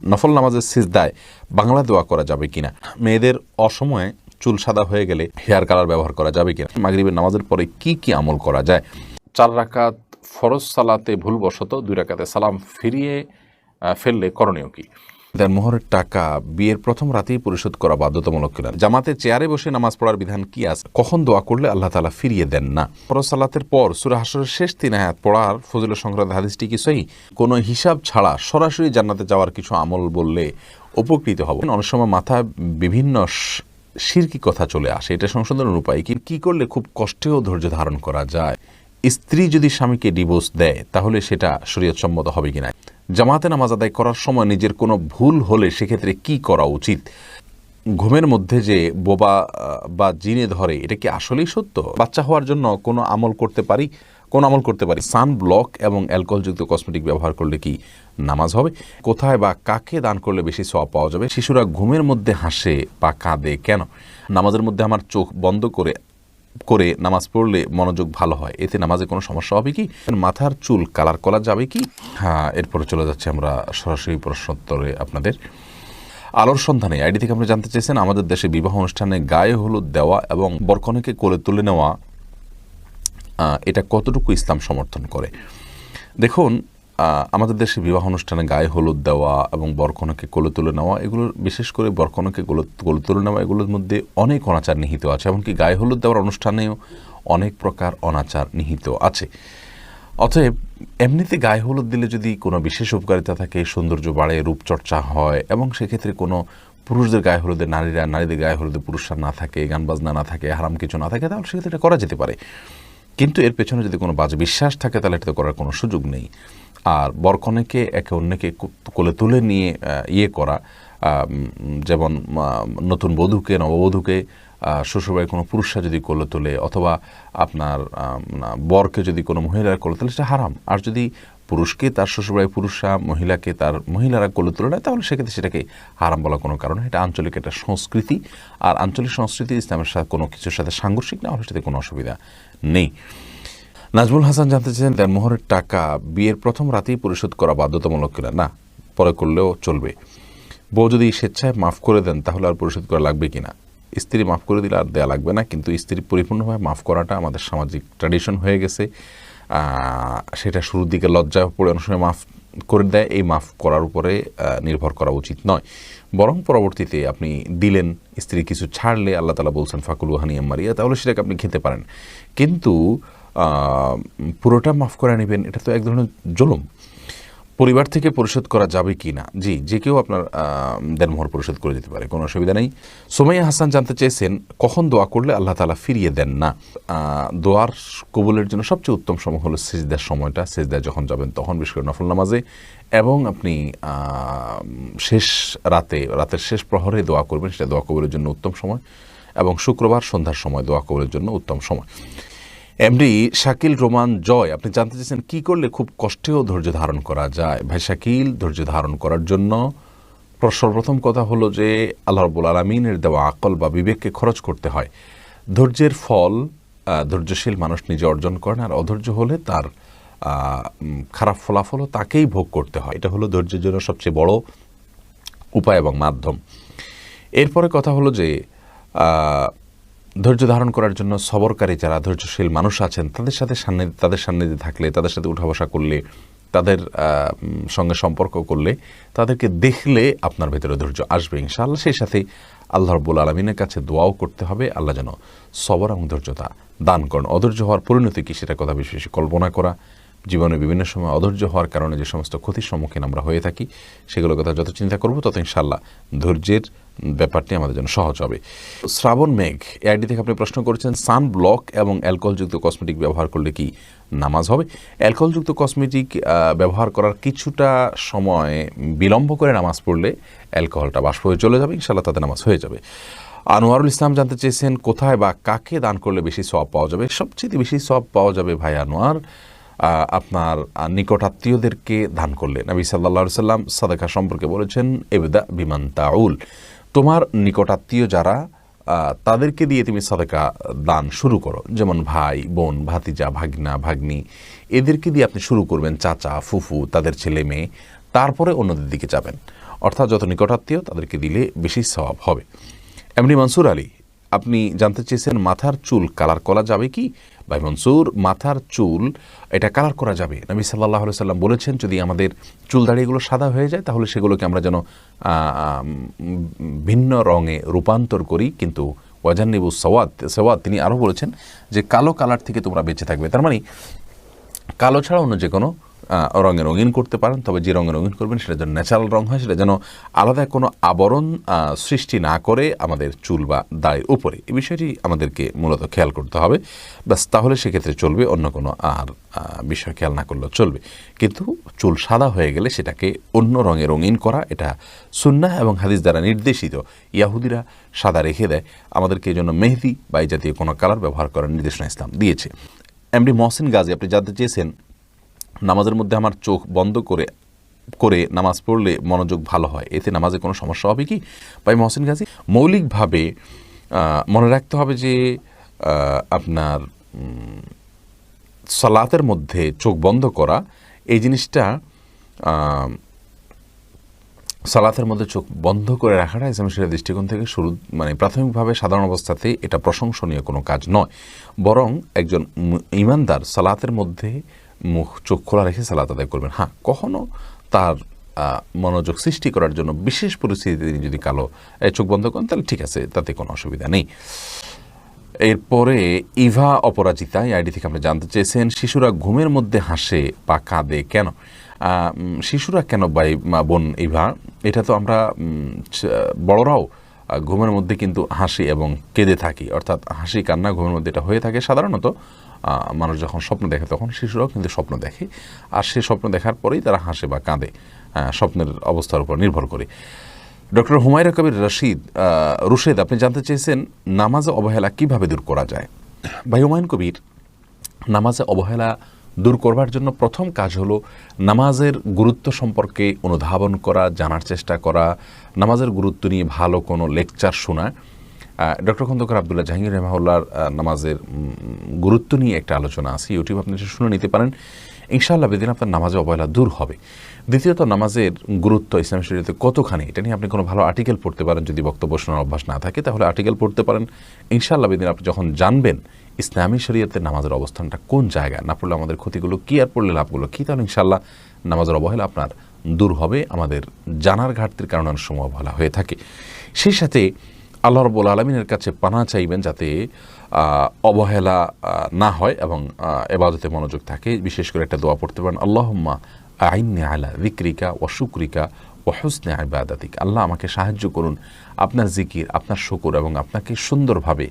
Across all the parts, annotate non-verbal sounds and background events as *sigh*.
নফল নামাজের সিজদায় বাংলা দোয়া করা যাবে কিনা? মেয়েদের অসময়ে চুল সাদা হয়ে গেলে হেয়ার কালার ব্যবহার করা যাবে কিনা? মাগরীবের নামাজের পরে কি কি আমল করা যায়? চার রাকাত ফরজ সালাতে ভুলবশত দুই রাকাতে সালাম ফিরিয়ে ফেললে করণীয় কি? দেন মোহরের টাকা বিয়ের প্রথম রাতেই পরিশোধ করা বাধ্যতামূলক কিনা। জামাতে চেয়ারে বসে নামাজ পড়ার বিধান কি আছে? কখন দোয়া করলে আল্লাহ তালা ফিরিয়ে দেন না? ফরজ সালাতের পর সুরা হাসরের শেষ তিন আয়াত পড়ার ফজল সংক্রান্ত হাদিসটি কি সহি? কোনো হিসাব ছাড়া সরাসরি জান্নাতে যাওয়ার কিছু আমল বললে উপকৃত হব। অনেক সময় মাথায় বিভিন্ন স- শিরকি কথা চলে আসে। এটা সংশোধনের উপায় কি? কি করলে খুব কষ্টেও ধৈর্য ধারণ করা যায়? স্ত্রী যদি স্বামীকে ডিভোর্স দেয়, তাহলে সেটা শরীয়তসম্মত হবে কিনা? জামাতে নামাজ আদায় করার সময় নিজের কোনো ভুল হলে সেক্ষেত্রে কি করা উচিত? ঘুমের মধ্যে যে বোবা বা জিনে ধরে, এটা কি আসলেই সত্য? বাচ্চা হওয়ার জন্য কোনো আমল করতে পারি? কোন আমল করতে পারি? সান ব্লক এবং অ্যালকোহলযুক্ত কসমেটিক ব্যবহার করলে কি নামাজ হবে? কোথায় বা কাকে দান করলে বেশি সওয়াব পাওয়া যাবে? শিশুরা ঘুমের মধ্যে হাসে বা কাঁদে কেন? নামাজের মধ্যে আমার চোখ বন্ধ করে করে নামাজ পড়লে মনোযোগ ভালো হয়। এতে নামাজে কোনো সমস্যা হবে কি? মাথার চুল কালার করা যাবে কি? হ্যাঁ এরপরে চলে যাচ্ছে আমরা সরাসরি প্রশ্নোত্তরে আপনাদের। আলোর সন্ধানে আইডি থেকে আমরা জানতে চেয়েছেন, আমাদের দেশে বিবাহ অনুষ্ঠানে গায়ে হলুদ দেওয়া এবং বরকনেকে কোলে তুলে নেওয়া এটা কতটুকু ইসলাম সমর্থন করে? দেখুন আমাদের দেশে বিবাহ অনুষ্ঠানে গায়ে হলুদ দেওয়া এবং বরকনাকে কোলে তুলে নেওয়া, এগুলো বিশেষ করে বরকনাকে কোলে কোলে তুলে নেওয়া, এগুলোর মধ্যে অনেক অনাচার নিহিত আছে। এমনকি গায়ে হলুদ দেওয়ার অনুষ্ঠানেও অনেক প্রকার অনাচার নিহিত আছে। অতএব, এমনিতে গায়ে হলুদ দিলে যদি কোনো বিশেষ উপকারিতা থাকে, সৌন্দর্য বাড়ে, রূপচর্চা হয় এবং সেক্ষেত্রে কোনো পুরুষদের গায়ে হলুদে নারীরা, নারীদের গায়ে হলুদে পুরুষরা না থাকে গান বাজনা না থাকে, হারাম কিছু না থাকে, তাহলে সেক্ষেত্রে এটা করা যেতে পারে। কিন্তু এর পেছনে যদি কোনো বাজে বিশ্বাস থাকে, তাহলে এটা তো করার কোনো সুযোগ নেই। আর বরকনেকে একে অন্যকে কোলে তুলে নিয়ে ইয়ে করা যেমন নতুন বধূকে, নববধূকে শ্বশুরবাড়ির কোনো পুরুষরা যদি কোলে তোলে, অথবা আপনার বরকে যদি কোনো মহিলারা কোলে তোলে, সেটা হারাম। আর যদি পুরুষকে, তার শ্বশুরবাড়ির পুরুষরা, মহিলাকে, তার মহিলারা কোলে তুলে নেয় তাহলে সেক্ষেত্রে সেটাকে হারাম বলা কোনো কারণ এটা আঞ্চলিক একটা সংস্কৃতি। আর আঞ্চলিক সংস্কৃতি ইসলামের সাথে কোনো কিছুর সাথে সাংঘর্ষিক না হলে সেটাতে কোনো অসুবিধা নেই। নাজমুল হাসান জানতে চান দেন মোহরের টাকা বিয়ের প্রথম রাতেই পরিশোধ করা বাধ্যতামূলক কিনা? না, পরে করলেও চলবে। বউ যদি স্বেচ্ছায় মাফ করে দেন, তাহলে আর পরিশোধ করা লাগবে কিনা? স্ত্রী মাফ করে দিলে আর দেয়া লাগবে না, কিন্তু স্ত্রী পরিপূর্ণভাবে মাফ করাটা আমাদের সামাজিক ট্র্যাডিশন হয়ে গেছে। সেটা শুরুর দিকে লজ্জা পড়ে অনেক সময় মাফ করে দেয়, এই মাফ করার উপরে নির্ভর করা উচিত নয়। বরং পরবর্তীতে আপনি দিলেন, স্ত্রী কিছু ছাড়লে আল্লাহ তালা বলছেন, ফাকুল হানিয়া মারিয়া তাহলে সেটাকে আপনি খেতে পারেন। কিন্তু পুরোটা মাফ করে নেবেন, এটা তো এক ধরনের জুলুম। পরিবার থেকে পরিশোধ করা যাবে কি না? জি, যে কেউ আপনার দেনমোহর পরিশোধ করে দিতে পারে, কোনো অসুবিধা নেই। সোমাইয়া হাসান জানতে চেয়েছেন, কখন দোয়া করলে আল্লাহ তালা ফিরিয়ে দেন না? দোয়ার কবুলের জন্য সবচেয়ে উত্তম সময় হলো সেজদার সময়টা, সেজদায় যখন যাবেন তখন, বিশেষ করে নফল নামাজে। এবং আপনি শেষ রাতে, রাতের শেষ প্রহরে দোয়া করবেন, সেটা দোয়া কবুলের জন্য উত্তম সময়। এবং শুক্রবার সন্ধ্যার সময় দোয়া কবুলের জন্য উত্তম সময়। এমডি শাকিল রোমান জয় আপনি জানতে চাইছেন কি করলে খুব কষ্টেও ধৈর্য ধারণ করা যায়? ভাই শাকিল, ধৈর্য ধারণ করার জন্য প্র- সর্বপ্রথম কথা হলো যে আল্লাহ রবুল আলমিনের দেওয়া আকল বা বিবেককে খরচ করতে হয়। ধৈর্যের ফল ধৈর্যশীল মানুষ নিজে অর্জন করেন আর অধৈর্য হলে তার খারাপ ফলাফলও তাকেই ভোগ করতে হয়। এটা হলো ধৈর্যের জন্য সবচেয়ে বড় উপায় এবং মাধ্যম। এরপরে কথা হলো যে ধৈর্য ধারণ করার জন্য সবরকারী যারা ধৈর্যশীল মানুষ আছেন, তাদের সাথে সান্নিধ্য তাদের সান্নিধ্যে থাকলে, তাদের সাথে উঠা বসা করলে, তাদের সঙ্গে সম্পর্ক করলে, তাদেরকে দেখলে আপনার ভেতরে ধৈর্য আসবে ইনশাআল্লাহ। সেই সাথে আল্লাহ রব্বুল আলমিনের কাছে দোয়াও করতে হবে। আল্লাহ যেন সবর এবং ধৈর্যতা দান করেন। অধৈর্য হওয়ার পরিণতি কি সেটা কথা বেশি বেশি কল্পনা করা জীবনে বিভিন্ন সময় অধৈর্য হওয়ার কারণে যে সমস্ত ক্ষতির সম্মুখীন আমরা হয়ে থাকি, সেগুলোর কথা যত চিন্তা করব, তত ইনশাল্লাহ ধৈর্যের ব্যাপারটি আমাদের জন্য সহজ হবে। শ্রাবণ মেঘ, এআইডি থেকে আপনি প্রশ্ন করেছেন সান ব্লক এবং অ্যালকোহলযুক্ত কসমেটিক ব্যবহার করলে কি নামাজ হবে? অ্যালকোহলযুক্ত কসমেটিক ব্যবহার করার কিছুটা সময় বিলম্ব করে নামাজ পড়লে অ্যালকোহলটা বাষ্প হয়ে চলে যাবে ইনশাল্লাহ তাতে নামাজ হয়ে যাবে। আনোয়ারুল ইসলাম জানতে চেয়েছেন, কোথায় বা কাকে দান করলে বেশি সব পাওয়া যাবে? সবচেয়ে বেশি সব পাওয়া যাবে ভাই আনোয়ার। আপনার আহ, নিকট আত্মীয়দেরকে দান করলে নবী সাল্লা সাল্লাম সাদাকা সম্পর্কে বলেছেন এবেদা বিমান তাউল। তোমার নিকট আত্মীয় যারা তাদেরকে দিয়ে তুমি সাদাকা দান শুরু করো। যেমন ভাই বোন ভাতিজা ভাগনা ভাগ্নি এদেরকে দিয়ে আপনি শুরু করবেন চাচা ফুফু তাদের ছেলে মেয়ে তারপরে অন্যদের দিকে যাবেন। অর্থাৎ যত নিকটাত্মীয় তাদেরকে দিলে বেশি স্বভাব হবে। এমনি মনসুর আলী আপনি জানতে চেয়েছেন মাথার চুল কালার করা যাবে কি? ভাই মনসুর, মাথার চুল, এটা কালার করা যাবে। নবী সাল্লাহ সাল্লাম বলেছেন, যদি আমাদের চুল দাড়িগুলো সাদা হয়ে যায়, তাহলে সেগুলোকে আমরা যেন ভিন্ন রঙে রূপান্তর করি। কিন্তু ওয়াজান্নিবু সওয়াদ সওয়াদ তিনি আরও বলেছেন যে, কালো কালার থেকে তোমরা বেঁচে থাকবে। তার মানে কালো ছাড়া অন্য যে কোনো রঙে রঙিন করতে পারেন, তবে যে রঙে রঙিন করবেন সেটা যেন ন্যাচারাল রং হয়, সেটা যেন আলাদা কোনো আবরণ সৃষ্টি না করে আমাদের চুল বা দাড়ির উপরে। এই বিষয়টি আমাদেরকে মূলত খেয়াল করতে হবে। ব্যাস, তাহলে সেক্ষেত্রে চলবে, অন্য কোনো আর বিষয় খেয়াল না করলেও চলবে। কিন্তু চুল সাদা হয়ে গেলে সেটাকে অন্য রঙে রঙিন করা, এটা সুন্নাহ এবং হাদিস দ্বারা নির্দেশিত। ইয়াহুদিরা সাদা রেখে দেয়। আমাদেরকে এই জন্য মেহেদি বা এই জাতীয় কোনো কালার ব্যবহার করার নির্দেশনা ইসলাম দিয়েছে। এমডি মহসিন গাজী, আপনি জানতে চেয়েছেন নামাজের মধ্যে আমার চোখ বন্ধ করে করে নামাজ পড়লে মনোযোগ ভালো হয়। এতে নামাজে কোনো সমস্যা হবে কি? ভাই মহসিন গাজী, মৌলিকভাবে মনে রাখতে হবে যে আপনার সালাতের মধ্যে চোখ বন্ধ করা, এই জিনিসটা সালাতের মধ্যে চোখ বন্ধ করে রাখাটা ইসলাম শরিয়া দৃষ্টিকোণ থেকে শুরু মানে প্রাথমিকভাবে সাধারণ অবস্থাতে এটা প্রশংসনীয় কোনো কাজ নয়। বরং একজন ইমানদার সালাতের মধ্যে মুখ, চোখ খোলা রেখে সালাত আদায় করবেন। হ্যাঁ কখনো তার মনোযোগ সৃষ্টি করার জন্য বিশেষ পরিস্থিতিতে তিনি যদি কালো চোখ বন্ধ করেন, তাহলে ঠিক আছে, তাতে কোনো অসুবিধা নেই। এরপরে ইভা অপরাজিতা, এই আইডি থেকে আপনি জানতে চেয়েছেন, শিশুরা ঘুমের মধ্যে হাসে বা কাঁদে কেন? শিশুরা কেন বাই বোন, ইভা? এটা তো আমরা বড়রাও ঘুমের মধ্যে কিন্তু হাসি এবং কেঁদে থাকি। অর্থাৎ হাসি, কান্না, ঘুমের মধ্যে এটা হয়ে থাকে। সাধারণত মানুষ যখন স্বপ্ন দেখে, তখন শিশুরাও কিন্তু স্বপ্ন দেখে। আর সেই স্বপ্ন দেখার পরেই তারা হাসে বা কাঁদে। স্বপ্নের অবস্থার উপর নির্ভর করে। ডক্টর হুমায়রা কবির রশিদ রুশেদ, আপনি জানতে চেয়েছেন নামাজে অবহেলা কীভাবে দূর করা যায়? ভাই, হুমায়ুন কবির, নামাজে অবহেলা দূর করবার জন্য প্রথম কাজ হলো নামাজের গুরুত্ব সম্পর্কে অনুধাবন করা, জানার চেষ্টা করা, নামাজের গুরুত্ব নিয়ে ভালো কোনো লেকচার শোনা। ডক্টর খন্দকার আবদুল্লাহ জাহাঙ্গীর রহমাউল্লার নামাজের গুরুত্ব নিয়ে একটা আলোচনা আছে। ইউটিউব আপনি শুনে নিতে পারেন। ইনশাআল্লাহ বেদিন আপনার নামাজে অবহেলা দূর হবে। দ্বিতীয়ত নামাজের গুরুত্ব ইসলাম শরীয়তে কতখানি? এটা নিয়ে আপনি কোনো ভালো আর্টিকেল পড়তে পারেন যদি বক্তব্য শোনার অভ্যাস না থাকে, তাহলে আর্টিকেল পড়তে পারেন। ইনশাআল্লাহ বেদিন আপনি যখন জানবেন ইসলামী শরীয়তে নামাজের অবস্থানটা কোন জায়গায়, না পড়লে আমাদের ক্ষতিগুলো কী, আর পড়লে লাভগুলো কী, তাহলে ইনশাআল্লাহ নামাজের অবহেলা আপনার দূর হবে, আমাদের জানার ঘাটতির কারণে অনেক সময় অবহেলা হয়ে থাকে। সেই সাথে আল্লাহ রব্বুল আলমিনের কাছে পানা চাইবেন যাতে অবহেলা না হয় এবং এবাদতে মনোযোগ থাকে। বিশেষ করে একটা দোয়া পড়তে পারেন, আল্লাহম্মা আইনে আলা বিক্রিকা ও শুক্রিকা ও হুসনে আবাদাতিক আল্লাহ আমাকে সাহায্য করুন, আপনার জিকির, আপনার শুকুর এবং আপনাকে সুন্দরভাবে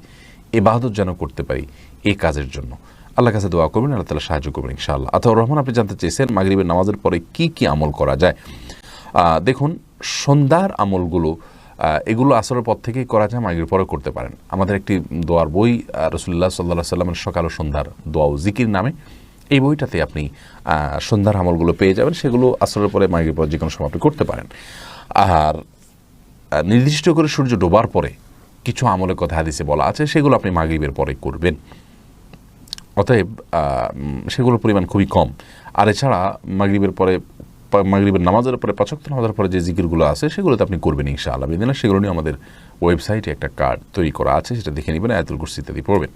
এবাদত যেন করতে পারি এই কাজের জন্য। আল্লাহ কাছে দোয়া করবেন, আল্লাহ তালা সাহায্য করবেন ইনশাআল্লাহ। আতাউর রহমান, আপনি জানতে চেয়েছেন মাগরিবের নামাজের পরে কি কি আমল করা যায়। দেখুন, সন্ধ্যার আমলগুলো এগুলো আসরের পর থেকেই করা যায়, মাগরিবের পরে করতে পারেন। আমাদের একটি দোয়ার বই রসুল্লাহ সাল্লাহ সাল্লামের সকাল ও সন্ধ্যার দোয়া ও জিকির নামে এই বইটাতে আপনি সন্ধ্যার আমলগুলো পেয়ে যাবেন, সেগুলো আসরের পরে মাগরিবের পর যে কোনো সময় আপনি করতে পারেন। আর নির্দিষ্ট করে সূর্য ডোবার পরে কিছু আমলের কথা হাদিসে বলা আছে, সেগুলো আপনি মাগরিবের পরে করবেন। অতএব সেগুলোর পরিমাণ খুবই কম। আর এছাড়া মাগরিবের পরে মাগরিবের নামাজের পরে পাচক নামাজের পরে যে জিকিরগুলো আছে, সেগুলোতে আপনি করবেন ইনশাআল্লাহ। বিদিনা সেগুলো নিয়ে আমাদের ওয়েবসাইটে একটা কার্ড তৈরি করা আছে, সেটা দেখে নেবেন, আয়াতুল কুরসি ইত্যাদি পড়বেন।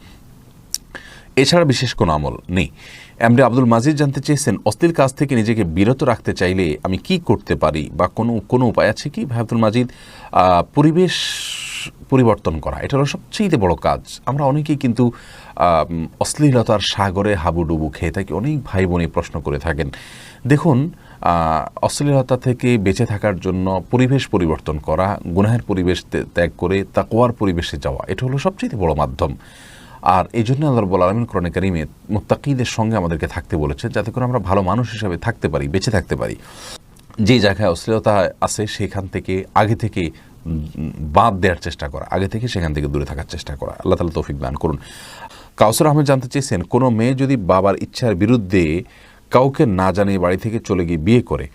এছাড়া বিশেষ কোনো আমল নেই। এমডি আব্দুল মাজিদ জানতে চেয়েছেন অস্থির কাজ থেকে নিজেকে বিরত রাখতে চাইলে আমি কি করতে পারি বা কোনো কোনো উপায় আছে কি? ভাই আব্দুল মাজিদ পরিবেশ পরিবর্তন করা এটা হলো সবচেয়ে বড় কাজ। আমরা অনেকেই কিন্তু অশ্লীলতার সাগরে হাবুডুবু খেয়ে থাকি, অনেক ভাই বোনই প্রশ্ন করে থাকেন, দেখুন অশ্লীলতা থেকে বেঁচে থাকার জন্য পরিবেশ পরিবর্তন করা, গুনাহের পরিবেশ ত্যাগ- করে তাকোয়ার পরিবেশে যাওয়া, এটা হলো সবচেয়ে বড় মাধ্যম। আর এই জন্য আল্লাহ রব্বুল আলমিন কোরআনে কারিমে মুত্তাকিদের সঙ্গে আমাদেরকে থাকতে বলেছে, যাতে করে আমরা ভালো মানুষ হিসাবে থাকতে পারি, বেঁচে থাকতে পারি। যে জায়গায় অশ্লীলতা আছে, সেখান থেকে, আগে থেকে বাদ দেওয়ার চেষ্টা করা, আগে থেকে সেখান থেকে দূরে থাকার চেষ্টা করা। আল্লাহ তালা তৌফিক দান করুন। কাউসর আহমেদ জানতে চেয়েছেন, কোনো মেয়ে যদি বাবার ইচ্ছার বিরুদ্ধে কাউকে না জানিয়ে বাড়ি থেকে চলে গিয়ে বিয়ে করে,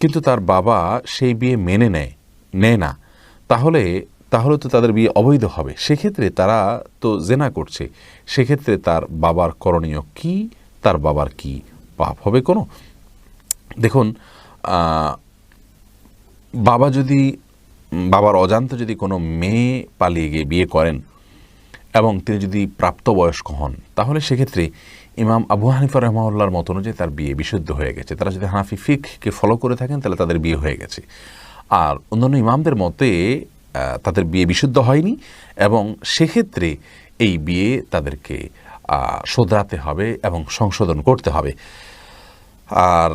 কিন্তু তার বাবা সেই বিয়ে মেনে নেয় নেয় না, তাহলে তাহলে তো তাদের বিয়ে অবৈধ হবে। সেক্ষেত্রে তারা তো জেনা করছে। সেক্ষেত্রে তার বাবার করণীয় কি? তার বাবার কি পাপ হবে কোনো? দেখুন বাবা যদি, বাবার অজান্তে যদি কোনো মেয়ে পালিয়ে গিয়ে বিয়ে করেন এবং তিনি যদি প্রাপ্তবয়স্ক হন, তাহলে সেক্ষেত্রে ইমাম আবু হানিফা রহমাউল্লাহর মত অনুযায়ী তার বিয়ে বিশুদ্ধ হয়ে গেছে। তারা যদি হানাফি ফিককে ফলো করে থাকেন, তাহলে তাদের বিয়ে হয়ে গেছে। আর অন্যান্য ইমামদের মতে তাদের বিয়ে বিশুদ্ধ হয়নি এবং সেক্ষেত্রে এই বিয়ে তাদেরকে শোধরাতে হবে এবং সংশোধন করতে হবে। আর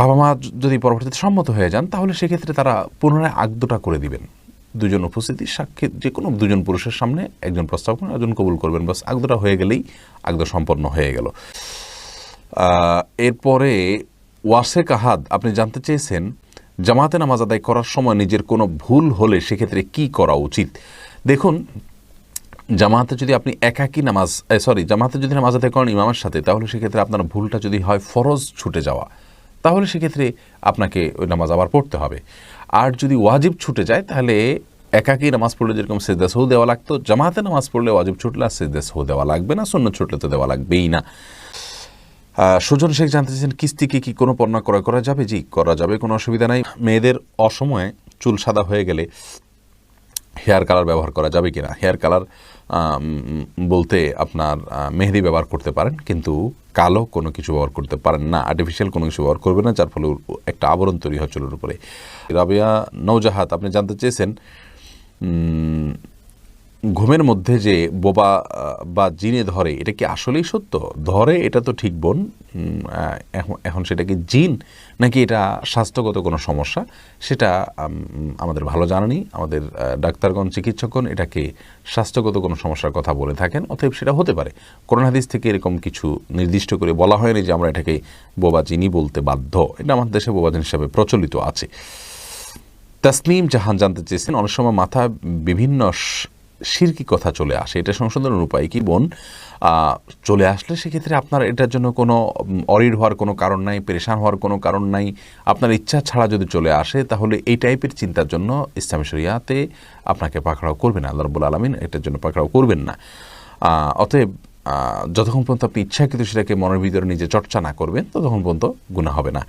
বাবা মা যদি পরবর্তীতে সম্মত হয়ে যান, তাহলে সেক্ষেত্রে তারা পুনরায় আগদটা করে দিবেন। দুজন উপস্থিতি, সাক্ষী যে কোনো দুজন পুরুষের সামনে একজন প্রস্তাব করেন, একজন কবুল করবেন, বাস আগদটা হয়ে গেলেই আগদ সম্পন্ন হয়ে গেল। এরপরে ওয়াসে কাহাদ আপনি জানতে চেয়েছেন জামাতে নামাজ আদায় করার সময় নিজের কোনো ভুল হলে সেক্ষেত্রে কি করা উচিত? দেখুন, জামাতে যদি আপনি একাকী নামাজ সরি জামাতে যদি নামাজ আদায় করেন ইমামের সাথে, তাহলে সেক্ষেত্রে আপনার ভুলটা যদি হয় ফরজ ছুটে যাওয়া, তাহলে সেক্ষেত্রে আপনাকে ওই নামাজ আবার পড়তে হবে। আর যদি ওয়াজিব ছুটে যায়, তাহলে একাকী নামাজ পড়লে যেরকম সেজদা সহু দেওয়া লাগতো, জামাতে নামাজ পড়লে ওয়াজিব ছুটলে আর সেজদা সহু দেওয়া লাগবে না শূন্য ছুটলে তো দেওয়া লাগবেই না। সুজন শেখ জানতে চাইছেন, কিস্তিকে কি কোনো পণ্য ক্রয় করা যাবে? জি, করা যাবে, কোনো অসুবিধা নাই। মেয়েদের অসময়ে চুল সাদা হয়ে গেলে হেয়ার কালার ব্যবহার করা যাবে কিনা? হেয়ার কালার বলতে আপনার মেহেদি ব্যবহার করতে পারেন, কিন্তু কালো কোনো কিছু ব্যবহার করতে পারেন না। আর্টিফিশিয়াল কোনো কিছু ব্যবহার করবেন না, যার ফলে একটা আবরণ তৈরি হয় চুলের উপরে। রাবিয়া নৌজাহাত আপনি জানতে চেয়েছেন ঘুমের মধ্যে যে বোবা বা জিনে ধরে, এটা কি আসলেই সত্য? ধরে এটা তো ঠিক বোন এখন সেটা কি জিন, নাকি এটা স্বাস্থ্যগত কোনো সমস্যা? সেটা আমাদের ভালো জানা নেই। আমাদের ডাক্তারগণ, চিকিৎসকগণ এটাকে স্বাস্থ্যগত কোনো সমস্যার কথা বলে থাকেন, অতএব সেটা হতে পারে। করোনা থেকে এরকম কিছু নির্দিষ্ট করে বলা হয়নি যে আমরা এটাকে বোবা জিনি বলতে বাধ্য। এটা আমাদের দেশে বোবা জিন হিসাবে প্রচলিত আছে। তাসনিম জাহান জানতে চেয়েছেন, অনেক সময় মাথা বিভিন্ন স- শিরকি কথা চলে আসে। এটা সংশোধনের উপায় কি বোন? চলে আসলে সেক্ষেত্রে আপনার এটার জন্য কোনো অরিড হওয়ার কোনো কারণ নাই, পেরেশান হওয়ার কোনো কারণ নাই। আপনার ইচ্ছা ছাড়া যদি চলে আসে, তাহলে এই টাইপের চিন্তার জন্য ইসলামী শরিয়াতে আপনাকে পাকড়াও করবেন আল্লাহ রবুল আলমিন এটার জন্য পাকড়াও করবেন না। অতএব যতক্ষণ পর্যন্ত আপনি ইচ্ছাকৃত সেটাকে মনের ভিতরে নিজে চর্চা না করবেন, ততক্ষণ পর্যন্ত গুণা হবে না।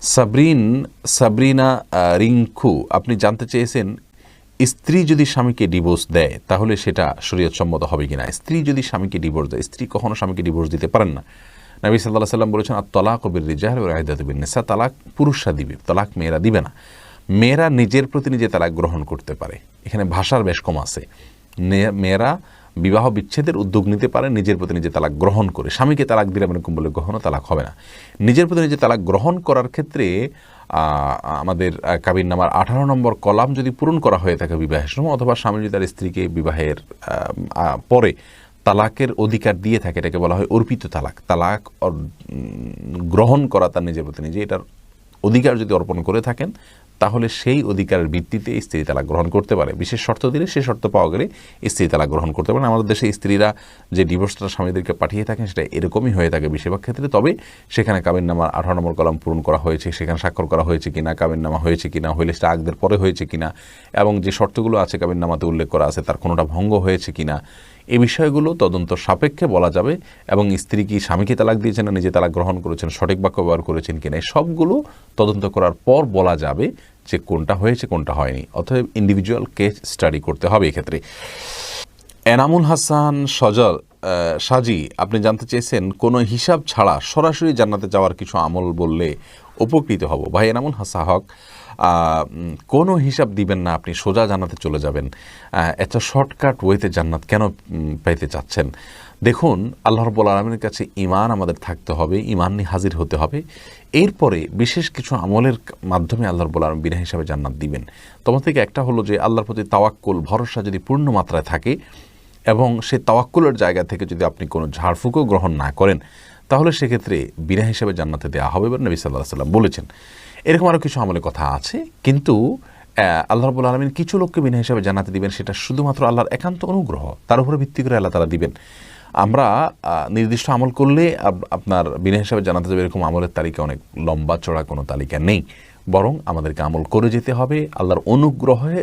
সাবরিন, সাবরিনা রিঙ্কু আপনি জানতে চেয়েছেন স্ত্রী যদি স্বামীকে ডিভোর্স দেয়, তাহলে সেটা শরীয়তসম্মত হবে কি না স্ত্রী যদি স্বামীকে ডিভোর্স দেয়, স্ত্রী কখনো স্বামীকে ডিভোর্স দিতে পারেন না। নবী সাল্লাহ সাল্লাম বলেছেন আর তলাক ও কবির রিজাহ বিন নেশা তালাক পুরুষরা দিবে, তালাক মেয়েরা দিবে না। মেয়েরা নিজের প্রতি নিজে তালাক গ্রহণ করতে পারে। এখানে ভাষার বেশ কম আছে। মেয়েরা বিবাহ বিচ্ছেদের উদ্যোগ নিতে পারে, নিজের প্রতি নিজে তালাক গ্রহণ করে। স্বামীকে তালাক দিলে এরকম বলে কখনো তালাক হবে না। নিজের প্রতি নিজে তালাক গ্রহণ করার ক্ষেত্রে আমাদের কাবির নামার আঠারো নম্বর কলাম যদি পূরণ করা হয়ে থাকে বিবাহের সময়, অথবা স্বামী যদি তার স্ত্রীকে বিবাহের পরে তালাকের অধিকার দিয়ে থাকে, এটাকে বলা হয় অর্পিত তালাক। তালাক গ্রহণ করা তার নিজের প্রতি নিজে, এটার অধিকার যদি অর্পণ করে থাকেন তাহলে সেই অধিকারের ভিত্তিতে স্ত্রী তালাক গ্রহণ করতে পারে। বিশেষ শর্ত দিলে সেই শর্ত পাওয়া গেলে স্ত্রী তালাক গ্রহণ করতে পারে আমাদের দেশে স্ত্রীরা যে ডিভোর্সটা স্বামীদেরকে পাঠিয়ে থাকেন সেটা এরকমই হয়ে থাকে বেশিরভাগ ক্ষেত্রে। তবে সেখানে কাবিন নামার আঠারো নম্বর কলাম পূরণ করা হয়েছে, সেখানে স্বাক্ষর করা হয়েছে কিনা কাবিন নামা হয়েছে কিনা, হইলে সেটা আগদের পরে হয়েছে কিনা, এবং যে শর্তগুলো আছে কাবিন নামাতে উল্লেখ করা আছে, তার কোনোটা ভঙ্গ হয়েছে কিনা এই বিষয়গুলো তদন্ত সাপেক্ষে বলা যাবে এবং স্ত্রী কি স্বামীকে তালাক দিয়েছেন না নিজে তালাক গ্রহণ করেছেন, সঠিক বাক্য ব্যবহার করেছেন কিনা সবগুলো তদন্ত করার পর বলা যাবে যে কোনটা হয়েছে, কোনটা হয়নি। অতএব ইন্ডিভিজুয়াল কেস স্টাডি করতে হবে এক্ষেত্রে। এনামুল হাসান সজল সাজি, আপনি জানতে চেয়েছেন, কোনো হিসাব ছাড়া সরাসরি জান্নাতে যাওয়ার কিছু আমল বললে উপকৃত হব। ভাই এনামুল হাসা হক কোনো হিসাব দিবেন না, আপনি সোজা জান্নাতে চলে যাবেন। এত শর্টকাট ওয়েতে জান্নাত কেন পাইতে চাচ্ছেন? দেখুন, আল্লাহ রব্বুল আলমীর কাছে ইমান আমাদের থাকতে হবে ইমান নিয়ে হাজির হতে হবে। এরপরে বিশেষ কিছু আমলের মাধ্যমে আল্লাহ রব্বুল আলম বিনা হিসাবে জান্নাত দিবেন। তোমার থেকে একটা হলো যে, আল্লাহর প্রতি তাওয়াক্কুল, ভরসা যদি পূর্ণ মাত্রায় থাকে এবং সে তাওয়াক্কুলের জায়গা থেকে যদি আপনি কোনো ঝাড়ফুঁকও গ্রহণ না করেন, তাহলে সেক্ষেত্রে বিনা হিসাবে জান্নাতে দেওয়া হবে বলে নবী সাল্লাহ সাল্লাম বলেছেন। এরকম আরও কিছু আমলের কথা আছে, কিন্তু আল্লাহ রবুল আলমিন কিছু লোককে বিনা হিসাবে জানাতে দিবেন, সেটা শুধুমাত্র আল্লাহর একান্ত অনুগ্রহ। তার উপরে ভিত্তি করে আল্লাহ তারা দিবেন। আমরা নির্দিষ্ট আমল করলে আপনার বিনা হিসাবে জানাতে যাবে এরকম আমলের তালিকা অনেক লম্বা চড়া কোনো তালিকা নেই। বরং আমাদেরকে আমল করে যেতে হবে, আল্লাহর অনুগ্রহে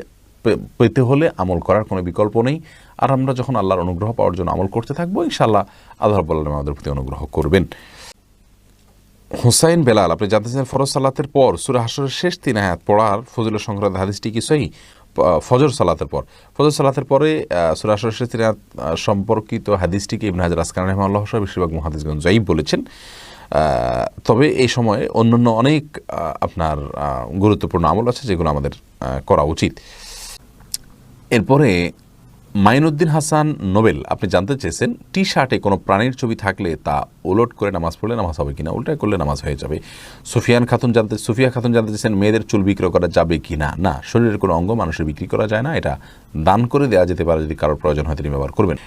পেতে হলে আমল করার কোনো বিকল্প নেই। আর আমরা যখন আল্লাহর অনুগ্রহ পাওয়ার জন্য আমল করতে থাকব, ইনশাআল্লাহ আল্লাহ রব্বুল আলম আমাদের প্রতি অনুগ্রহ করবেন। হুসাইন বেলাল, আপনি জানতে চান ফরজ সালাতের পর সুরা হাসরের শেষ তিন আয়াত পড়ার ফজিল সংক্রান্ত হাদিসটি কি সহি? ফজর সালাতের পর। ফজর সালাতের পরে সুরা হাসরের শেষ তিন আয়াত সম্পর্কিত হাদিসটিকে ইবনে হাজার আসকান রহমাল্লাহ সহ বেশিরভাগ মহাদিসগঞ্জ জাইব বলেছেন। তবে এই সময়ে অন্যান্য অনেক আপনার গুরুত্বপূর্ণ আমল আছে যেগুলো আমাদের করা উচিত। এরপরে মাইনুদ্দিন হাসান নোবেল, আপনি জানতে চেয়েছেন টি শার্টে কোনো প্রাণীর ছবি থাকলে তা উলট করে নামাজ পড়লে নামাজ হবে কিনা উল্টা করলে নামাজ হয়ে যাবে। সুফিয়ান খাতুন জানতে, সুফিয়া খাতুন জানতে চেয়েছেন, মেয়েদের চুল বিক্রয় করা যাবে কি না না শরীরের কোনো অঙ্গ মানুষের বিক্রি করা যায় না, এটা দান করে দেওয়া যেতে পারে যদি কারোর প্রয়োজন হয় তিনি ব্যবহার করবেন।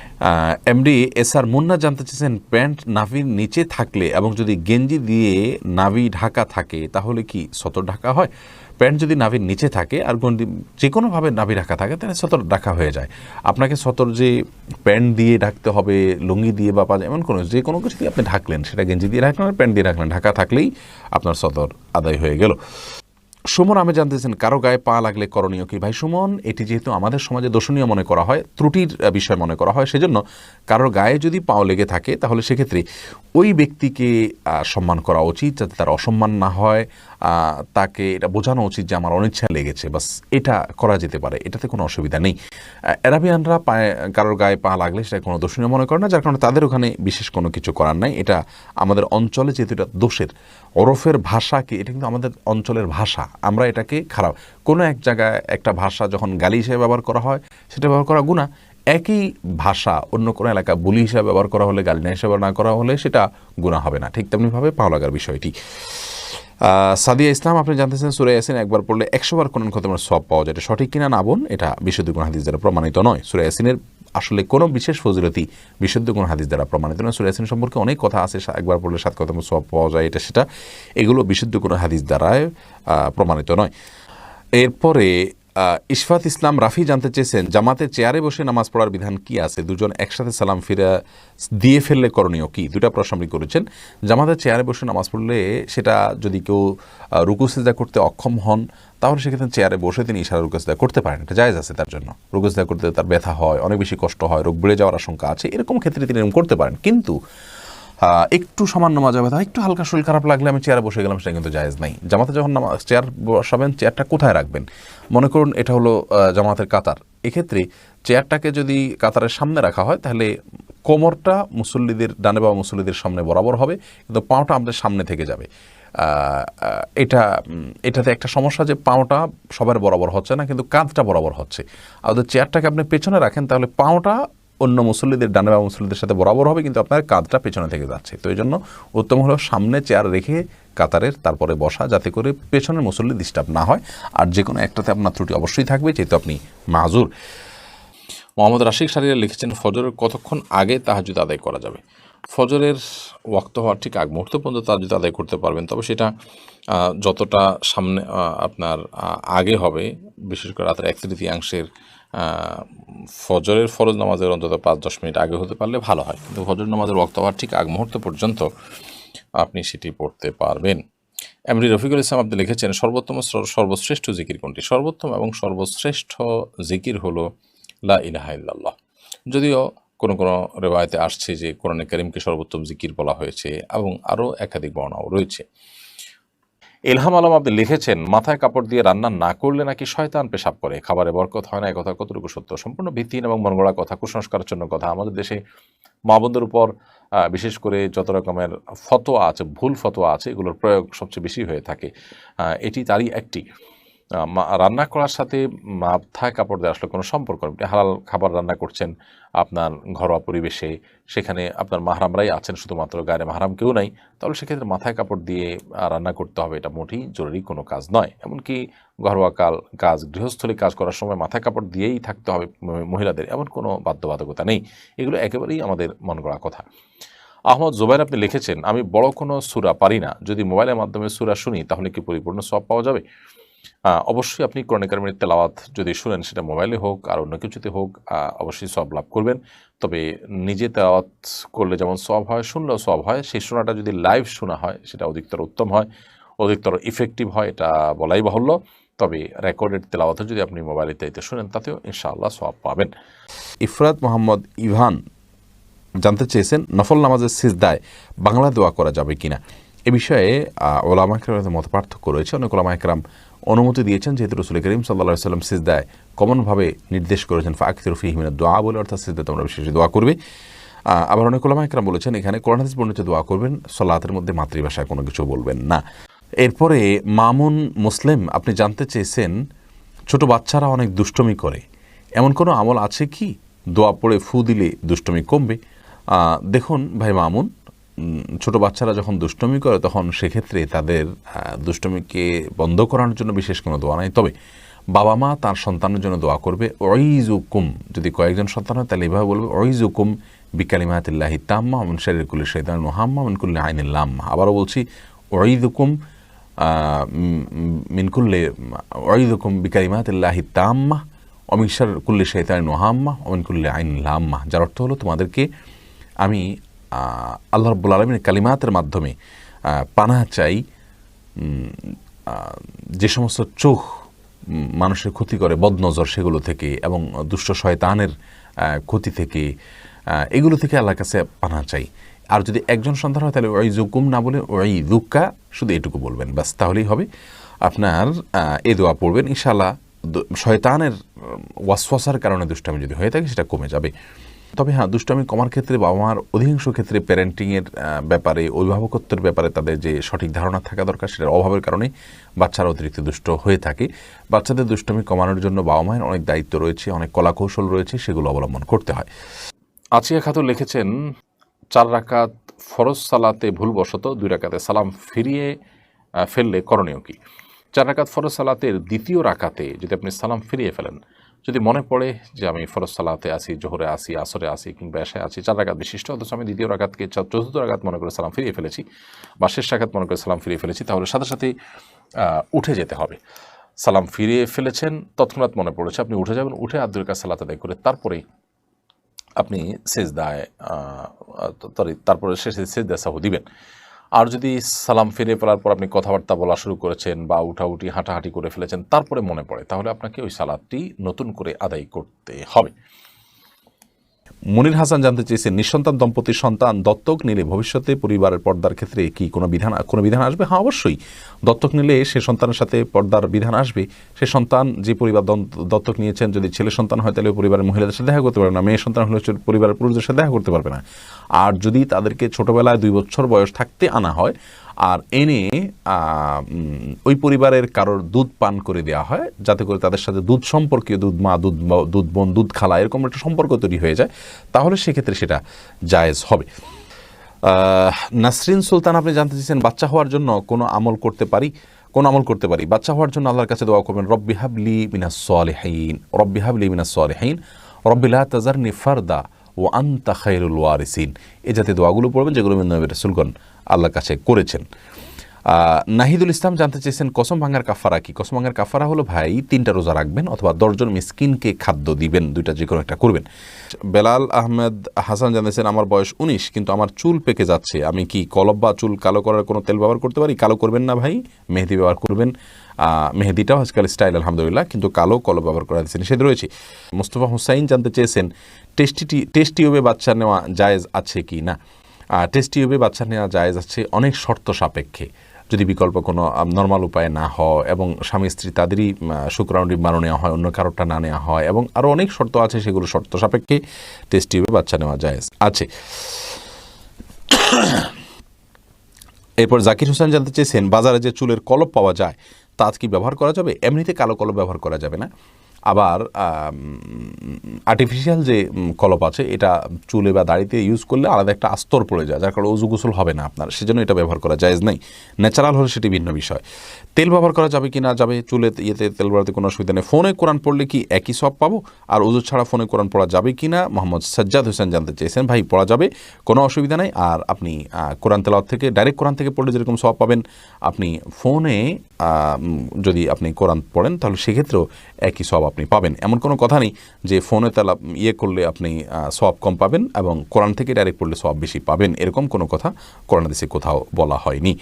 এমডি এস আর মুন্না জানতে চেয়েছেন, প্যান্ট নাভির নিচে থাকলে এবং যদি গেঞ্জি দিয়ে নাভি ঢাকা থাকে, তাহলে কি সতর ঢাকা হয়? প্যান্ট যদি নাভির নিচে থাকে আর গন্ডি যে কোনোভাবে নাভি ঢাকা থাকে, তাহলে সতর ঢাকা হয়ে যায়। আপনাকে সতর যে প্যান্ট দিয়ে ঢাকতে হবে, লুঙ্গি দিয়ে বা পাজা এমন কোনো যে কোনো কিছু দিয়ে আপনি ঢাকলেন, সেটা গেঞ্জি দিয়ে রাখলেন আর প্যান্ট দিয়ে রাখলেন ঢাকা থাকলেই আপনার সতর আদায় হয়ে গেল। সুমন আমি জানতেছেন, কারও গায়ে পা লাগলে করণীয় কি? ভাই সুমন, এটি যেহেতু আমাদের সমাজে দর্শনীয় মনে করা হয়, ত্রুটির বিষয় মনে করা হয়, সেজন্য কারোর গায়ে যদি পাও লেগে থাকে, তাহলে সেক্ষেত্রে ওই ব্যক্তিকে সম্মান করা উচিত যাতে তার অসম্মান না হয় তাকে এটা বোঝানো উচিত যে আমার অনিচ্ছা লেগেছে, বাস এটা করা যেতে পারে, এটাতে কোনো অসুবিধা নেই। অ্যারাবিয়ানরা পায়ে, কারোর গায়ে পা লাগলে সেটা কোনো দর্শনীয় মনে করে না, যার কারণে তাদের ওখানে বিশেষ কোনো কিছু করার নাই। এটা আমাদের অঞ্চলে যেহেতু এটা দোষের, ওরফের ভাষাকে, এটা কিন্তু আমাদের অঞ্চলের ভাষা, আমরা এটাকে খারাপ। কোনো এক জায়গায় একটা ভাষা যখন গালি হিসেবে ব্যবহার করা হয়, সেটা ব্যবহার করা গুণা একই ভাষা অন্য কোনো এলাকা বুলি হিসাবে ব্যবহার করা হলে, গালি না হিসাবে না করা হলে, সেটা গুণা হবে না। ঠিক তেমনিভাবে পাও লাগার বিষয়টি। সাদিয়া ইসলাম, আপনি জানতেছেন সুরে ইয়াসিন একবার পড়লে একশোবার কোরআন খতমের সব পাওয়া যায়। এটা সঠিক কিনা না বোন, এটা বিশুদ্ধ কোন হাদিস দ্বারা প্রমাণিত নয়। সুরে ইয়াসিনের আসলে কোনো বিশেষ ফজিলতি বিশুদ্ধ কোন হাদিস দ্বারা প্রমাণিত নয়। সুরে ইয়াসিন সম্পর্কে অনেক কথা আছে একবার পড়লে সাত খতমের সব পাওয়া যায়, এটা সেটা এগুলো বিশুদ্ধ কোনো হাদিস দ্বারায় প্রমাণিত নয়। এরপরে ইশফাত ইসলাম রাফি জানতে চেয়েছেন জামাতে চেয়ারে বসে নামাজ পড়ার বিধান কি আছে? দুজন একসাথে সালাম ফিরে দিয়ে ফেললে করণীয় কি? দুটা প্রশ্ন আপনি করেছেন। জামাতে চেয়ারে বসে নামাজ পড়লে সেটা যদি কেউ রুকু করতে অক্ষম হন, তাহলে সেক্ষেত্রে চেয়ারে বসে তিনি ইশারা রুকু সেজদা করতে পারেন। এটা জায়জ আছে তার জন্য। রুকু সেজদা করতে তার ব্যথা হয়, অনেক বেশি কষ্ট হয়, রোগ বেড়ে যাওয়ার আশঙ্কা আছে। এরকম ক্ষেত্রে তিনি এরকম করতে পারেন। কিন্তু একটু সামান্য মাজা ব্যথা, একটু হালকা শরীর খারাপ লাগলে আমি চেয়ারে বসে গেলাম, সেটা কিন্তু জায়েজ নাই। জামাতে যখন চেয়ার বসাবেন চেয়ারটা কোথায় রাখবেন? মনে করুন এটা হলো জামাতের কাতার। এক্ষেত্রে চেয়ারটাকে যদি কাতারের সামনে রাখা হয়, তাহলে কোমরটা মুসল্লিদের, ডানে বা মুসল্লিদের সামনে বরাবর হবে, কিন্তু পাওটা আমাদের সামনে থেকে যাবে। এটা এটাতে একটা সমস্যা যে পাওটা সবার বরাবর হচ্ছে না, কিন্তু কাঁধটা বরাবর হচ্ছে। আর চেয়ারটাকে আপনি পেছনে রাখেন, তাহলে পাওটা অন্য মুসল্লিদের ডানে বা মুসল্লিদের সাথে বরাবর হবে, কিন্তু আপনার কাঁধটা পেছনে থেকে যাচ্ছে। তো এই জন্য উত্তম হলো সামনে চেয়ার রেখে কাতারের তারপরে বসা, যাতে করে পেছনের মুসল্লি ডিস্টার্ব না হয়। আর যে কোনো একটাতে আপনার ত্রুটি অবশ্যই থাকবে, যেহেতু আপনি মাজুর। মোহাম্মদ রাশিক সারিয়া লিখেছেন ফজরের কতক্ষণ আগে তাহাজুদ আদায় করা যাবে? ফজরের ওয়াক্ত হওয়ার ঠিক আগ মুহূর্ত পর্যন্ত তাহাজুদ আদায় করতে পারবেন, তবে সেটা যতটা সামনে আপনার আগে হবে, বিশেষ করে রাতের এক তৃতীয়াংশের ফজরের ফরজ নামাজের অন্তত পাঁচ দশ মিনিট আগে হতে পারলে ভালো হয়। কিন্তু ফজর নামাজের ওয়াক্ত হওয়ার ঠিক আগ মুহূর্ত পর্যন্ত আপনি সেটি পড়তে পারবেন। এমনি রফিকুল ইসলাম আপনি লিখেছেন, সর্বোত্তম সর্বশ্রেষ্ঠ জিকির কোনটি? সর্বোত্তম এবং সর্বশ্রেষ্ঠ জিকির হলো লা ইলাহা ইল্লাল্লাহ। যদিও কোনো কোনো রেওয়ায়তে আসছে যে কোরআনে করিমকে সর্বোত্তম জিকির বলা হয়েছে এবং আরও একাধিক বর্ণাও রয়েছে। ইলহাম আলম আপনি লিখেছেন, মাথায় কাপড় দিয়ে রান্না না করলে নাকি শয়তান পেশাব করে। খাবারে বরকত হয় না কথা কতটুকু সত্য? সম্পূর্ণ ভিত্তিহীন এবং মনগড়া কথা, কুসংস্কারের জন্য কথা। আমাদের দেশে মা বন্ধুর উপর বিশেষ করে যত রকমের ফতোয়া আছে, ভুল ফতোয়া আছে, এগুলোর প্রয়োগ সবচেয়ে বেশি হয়ে থাকে। এটি তারই একটি। রান্না করার সাথে মাথায় কাপড় দেওয়া আসলে কোনো সম্পর্ক নেই। হালাল খাবার রান্না করছেন আপনার ঘরোয়া পরিবেশে, সেখানে আপনার মাহারামরাই আছেন, শুধুমাত্র গায়ে মাহারাম কেউ নাই। তাহলে সেক্ষেত্রে মাথায় কাপড় দিয়ে রান্না করতে হবে এটা মোটেই জরুরি কোনো কাজ নয়। এমনকি ঘরোয়া কাল, কাজ, গৃহস্থলী কাজ করার সময় মাথায় কাপড় দিয়েই থাকতে হবে মহিলাদের। এমন কোনো বাধ্যবাধকতা নেই। এগুলো একেবারেই আমাদের মন গড়া কথা। আহমদ জুবাইর আপনি লিখেছেন, আমি বড় কোনো সুরা পারি না। যদি মোবাইলের মাধ্যমে সুরা শুনি, তাহলে কি পরিপূর্ণ সব পাওয়া যাবে? অবশ্যই আপনি কোরআন তেলাওয়াত যদি শুনেন, সেটা মোবাইলে হোক আর অন্য কিছুতে হোক অবশ্যই সব লাভ করবেন। তবে নিজে তেলাওয়াত করলে যেমন সব হয়, শুনলেও সব হয়। সেই শোনাটা যদি লাইভ শোনা হয়, সেটা অধিকতর উত্তম হয়, অধিকতর ইফেক্টিভ হয়, এটা বলাই বাহুল্য। তবে রেকর্ডেড তেলাওয়াতে যদি আপনি মোবাইলে ইত্যাদিতে শুনেন, তাতেও ইনশাআল্লাহ সব পাবেন। ইফরাত মোহাম্মদ ইভান জানতে চেয়েছেন, নফল নামাজের সিজদায় বাংলা দোয়া করা যাবে কিনা? এ বিষয়ে ওলামা একরামের মত পার্থক্য রয়েছে। অনেক ওলামা একরাম অনুমতি দিয়েছেন যেহেতু রসুল করিম সাল্লা সাল্লাম সিজদায় কমনভাবে নির্দেশ করেছেন ফাকির ফিহিমিনের দোয়া বলে অর্থাৎ সিজদায় তোমরা বিশেষ দোয়া করবে। আবার অনেক ওলামা একরাম বলেছেন, এখানে কোরআন হাদিস বর্ণিত দোয়া করবেন, সলাতের মধ্যে মাতৃভাষায় কোনো কিছু বলবেন না। এরপরে মামুন মুসলিম, আপনি জানতে চেয়েছেন, ছোট বাচ্চারা অনেক দুষ্টমি করে। এমন কোনো আমল আছে কি? দোয়া পড়ে ফু দিলে দুষ্টমি কমবে। দেখুন ভাই মামুন ছোট বাচ্চারা যখন দুষ্টমি করে, তখন সেক্ষেত্রে তাদের দুষ্টমিকে বন্ধ করানোর জন্য বিশেষ কোনো দোয়া নাই। তবে বাবা মা তার সন্তানের জন্য দোয়া করবে ওইজুকুম যদি কয়েকজন সন্তান হয়, তাহলে এভাবে বলবে ওইজুকুম বিকালিমাতিল্লাহি তাম্মা অমন শরীর কুল্লি শৈতান মোহাম্মা অমন কুল্লি আইনিল্লাম্মা আবারও বলছি ওইদুকুম মিনকুল্লে ওইদুকুম বিকালিমাতিল্লাহি তাম্মা অমিশার কুল্লি শৈতান নোহাম্মা অমিন কুল্লি আইন লাম্মা। যার অর্থ হলো, তোমাদেরকে আমি আল্লাহ রব্বুল আলমিনের কালিমাতের মাধ্যমে পানাহ চাই যে সমস্ত চোখ মানুষের ক্ষতি করে, বদনজর সেগুলো থেকে এবং দুষ্ট শয়তানের ক্ষতি থেকে এগুলো থেকে আল্লাহর কাছে পানা চাই। আর যদি একজন সন্তান হয়, তাহলে ওই জুকুম না বলে ওই দুক্কা শুধু এটুকু বলবেন। ব্যাস, তাহলেই হবে। আপনার এ দোয়া পড়বেন। ইনশাআল্লাহ শয়তানের ওয়াসওয়াসার কারণে দুষ্টামি যদি হয়ে থাকে, সেটা কমে যাবে। তবে হ্যাঁ দুষ্টামি কমার ক্ষেত্রে বাবা মার অধিকাংশ ক্ষেত্রে প্যারেন্টিংয়ের ব্যাপারে, অভিভাবকত্বের ব্যাপারে তাদের যে সঠিক ধারণা থাকা দরকার সেটার অভাবের কারণে বাচ্চারা অতিরিক্ত দুষ্ট হয়ে থাকে। বাচ্চাদের দুষ্টমি কমানোর জন্য বাবা মায়ের অনেক দায়িত্ব রয়েছে, অনেক কলাকৌশল রয়েছে, সেগুলো অবলম্বন করতে হয়। আচিয়া খাতুন লিখেছেন, চার রাকাত ফরজ সালাতে ভুলবশত দুই রাকাতে সালাম ফিরিয়ে ফেললে করণীয় কি? চার রাকাত ফরজ সালাতের দ্বিতীয় রাকাতে যদি আপনি সালাম ফিরিয়ে ফেলেন যদি মনে পড়ে যে আমি ফরজ সালাতে আসি জোহরে আসি আসরে আসি কিংবা এসে আছি, চার রাকাত বিশিষ্ট, অথচ আমি দ্বিতীয় চা- চতুর্থ রাকাত মনে করে সালাম ফিরিয়ে ফেলেছি বা শেষ রাকাত মনে করে সালাম ফিরিয়ে ফেলেছি, তাহলে সাথে সাথে উঠে যেতে হবে। সালাম ফিরিয়ে ফেলেছেন, তৎক্ষণাৎ মনে পড়েছে আপনি উঠে যাবেন, উঠে আব্দুল কাজ সালাত আদায় করে তারপরেই আপনি সেজদায় তারপরে শেষে সেজদা সাহু দিবেন। আর যদি সালাম ফিরে ফেলার পর আপনি কথাবার্তা বলা শুরু করেছেন বা উঠাউঠি, হাঁটাহাঁটি করে ফেলেছেন, তারপরে মনে পড়ে, তাহলে আপনাকে ওই সালাদটি নতুন করে আদায় করতে হবে। মনির হাসান জানতে চেয়েছেন, নিঃসন্তান দম্পতির সন্তান দত্তক নিলে ভবিষ্যতে পরিবারের পর্দার ক্ষেত্রে কি কোনো বিধান কোনো বিধান আসবে? হ্যাঁ অবশ্যই। দত্তক নিলে সে সন্তানের সাথে পর্দার বিধান আসবে। সে সন্তান যে পরিবার দত্তক নিয়েছেন, যদি ছেলে সন্তান হয়, তাহলে পরিবারের মহিলাদের সাথে দেখা করতে পারবে না। মেয়ে সন্তান হলে পরিবারের পুরুষদের সাথে দেখা করতে পারবে না। আর যদি তাদেরকে ছোটবেলায় দুই বছর বয়স থাকতে আনা হয় আর এনে ওই পরিবারের কারোর দুধ পান করে দেওয়া হয়, যাতে করে তাদের সাথে দুধ সম্পর্কীয় দুধ মা, দুধ দুধ বোন, দুধ খালা, এরকম একটা সম্পর্ক তৈরি হয়ে যায়, তাহলে সেক্ষেত্রে সেটা জায়েজ হবে। নাসরিন সুলতান, আপনি জানতে চাইছেন বাচ্চা হওয়ার জন্য কোনো আমল করতে পারি? কোন আমল করতে পারি? বাচ্চা হওয়ার জন্য আল্লাহর কাছে দোয়া করবেন, রব্বি হাবলি মিনাস সালিহিন, রব্বি হাবলি মিনাস সালিহিন, রব্বি লা তাজারনি ফারদা ও আন্তা খায়রুল ওয়ারিসিন। এ জাতীয় দোয়াগুলো পড়বেন যেগুলো নবী রসুলগণ আল্লাহর কাছে করেছেন। নাহিদুল ইসলাম জানতে চেয়েছেন, কসম ভাঙার কাফারা কি? কসম ভাঙার কাফারা হলো ভাই, তিনটা রোজা রাখবেন অথবা দশজন মিসকিনকে খাদ্য দিবেন, দুইটা যে কোনো একটা করবেন। বেলাল আহমেদ হাসান জানিয়েছেন আমার বয়স উনিশ, কিন্তু আমার চুল পেকে যাচ্ছে। আমি কি কলব বা চুল কালো করার কোনো তেল ব্যবহার করতে পারি? কালো করবেন না ভাই, মেহেদি ব্যবহার করবেন। মেহেদিটাও আজকাল স্টাইল আলহামদুলিল্লাহ, কিন্তু কালো কলব ব্যবহার করা দিচ্ছে নিষেধ রয়েছে। মোস্তফা হুসাইন জানতে চেয়েছেন টেস্টি টেস্ট বাচ্চা নেওয়া জায়েজ আছে কি না? টেস্ট টিউবে বাচ্চা নেওয়া জায়েজ আছে অনেক শর্ত সাপেক্ষে। যদি বিকল্প কোনো নর্মাল উপায়ে না হয় এবং স্বামী স্ত্রী তাদেরই শুক্রাণু ডিম্বাণু নেওয়া হয়, অন্য কারোরটা না নেওয়া হয়, এবং আরও অনেক শর্ত আছে সেগুলো শর্ত সাপেক্ষে টেস্ট টিউবে বাচ্চা নেওয়া জায়েজ আছে। *coughs* এরপর জাকির হোসেন জানতে চেয়েছেন, বাজারে যে চুলের কলপ পাওয়া যায় তা কি ব্যবহার করা যাবে? এমনিতে কালো কলম ব্যবহার করা যাবে না। আবার আর্টিফিশিয়াল যে কলপ আছে, এটা চুলে বা দাড়িতে ইউজ করলে আলাদা একটা আস্তর পড়ে যায়, যার কারণে উজু গোসল হবে না আপনার। সেজন্য এটা ব্যবহার করা জায়েজ নাই। ন্যাচারাল হলে সেটি ভিন্ন বিষয়। তেল ব্যবহার করা যাবে কি না যাবে চুলে ইয়েতে, তেল ব্যবহারতে কোনো অসুবিধা নেই। ফোনে কোরআন পড়লে কি একই সব পাবো? আর উজু ছাড়া ফোনে কোরআন পড়া যাবে কি না মোহাম্মদ সাজ্জাদ হোসেন জানতে চেয়েছেন, ভাই, পড়া যাবে, কোনো অসুবিধা নেই। আর আপনি কোরআন তেলাওয়াত থেকে ডাইরেক্ট কোরআন থেকে পড়লে যেরকম সব পাবেন, আপনি ফোনে যদি আপনি কোরআন পড়েন, তাহলে সেক্ষেত্রেও একই সব আপনি পাবেন। এমন কোনো কথা নেই যে ফোনে তালা ইয়ে করলে আপনি সব কম পাবেন এবং কোরআন থেকে ডাইরেক্ট পড়লে সব বেশি পাবেন। এরকম কোনো কথা কোরআন দেশে কোথাও বলা হয়নি।